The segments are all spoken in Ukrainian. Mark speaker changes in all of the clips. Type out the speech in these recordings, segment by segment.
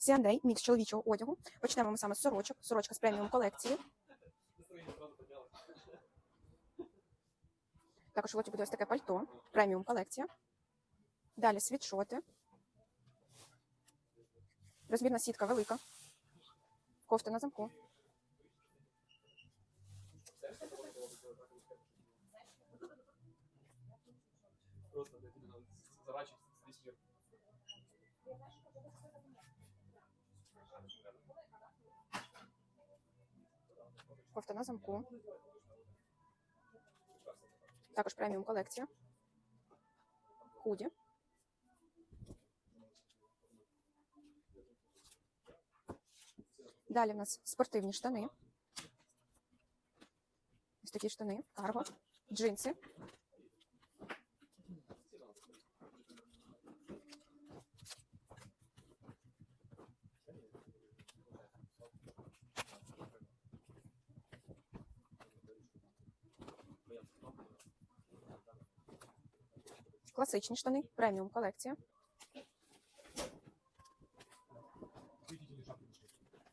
Speaker 1: C&A, мікс чоловічого одягу. Почнемо ми саме з сорочок. Сорочка з преміум колекції. Також в буде ось таке пальто, преміум колекція. Далі світшоти. Розмірна сітка велика. Кофта на замку.
Speaker 2: Просто
Speaker 1: Кофта на замку. Також преміум колекція. Худі. Далі в нас спортивні штани. Ось такі штани, карго, джинси. Класичні штани, преміум колекція.
Speaker 2: Видите ли шапки нашли? Цветонос.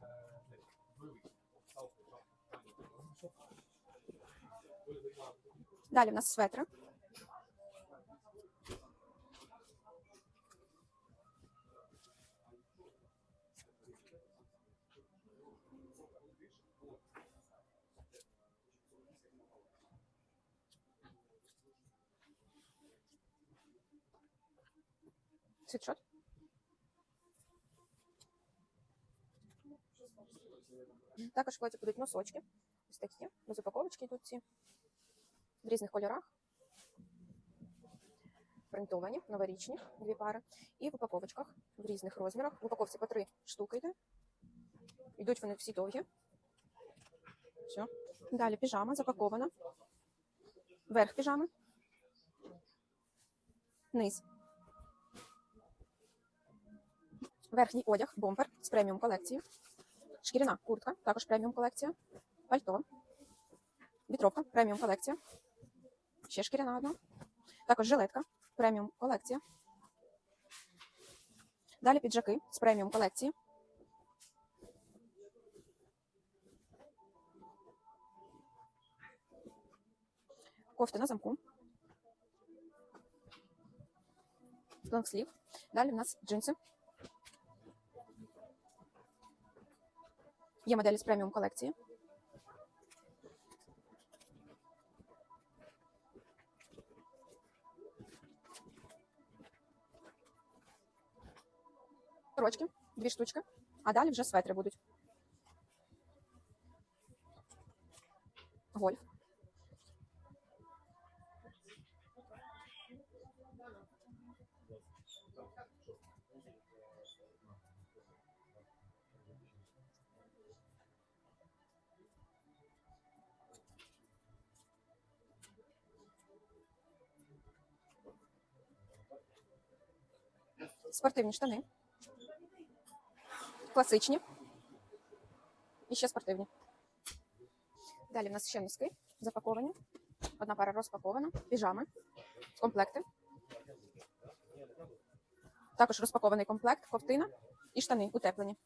Speaker 2: Э, блядь, вывый. Стал, шапку.
Speaker 1: Далі в нас светри. Світшот. Також в будуть носочки. Ось такі. Без упаковочки йдуть ці. В різних кольорах. Принтовані, новорічні, дві пари. І в упаковочках в різних розмірах. В упаковці по три штуки йде. Йдуть вони всі довгі. Все. Далі піжама запакована. Верх піжами. Низ. Верхній одяг, бомбер з преміум колекції. Шкіряна куртка, також преміум колекція. Пальто. Вітровка, преміум колекція. Ще шкіряна одна. Також жилетка, преміум колекція. Далі піджаки з преміум колекції. Кофти на замку. Лонгслів. Далі в нас джинси. Є моделі з преміум колекції. Сорочки, дві штучки. А далі вже светри будуть. Гольф. Спортивні штани. Класичні. І ще спортивні. Далі в нас ще носки запаковані. Одна пара розпакована. Піжами. Комплекти. Також розпакований комплект, ковтина і штани утеплені.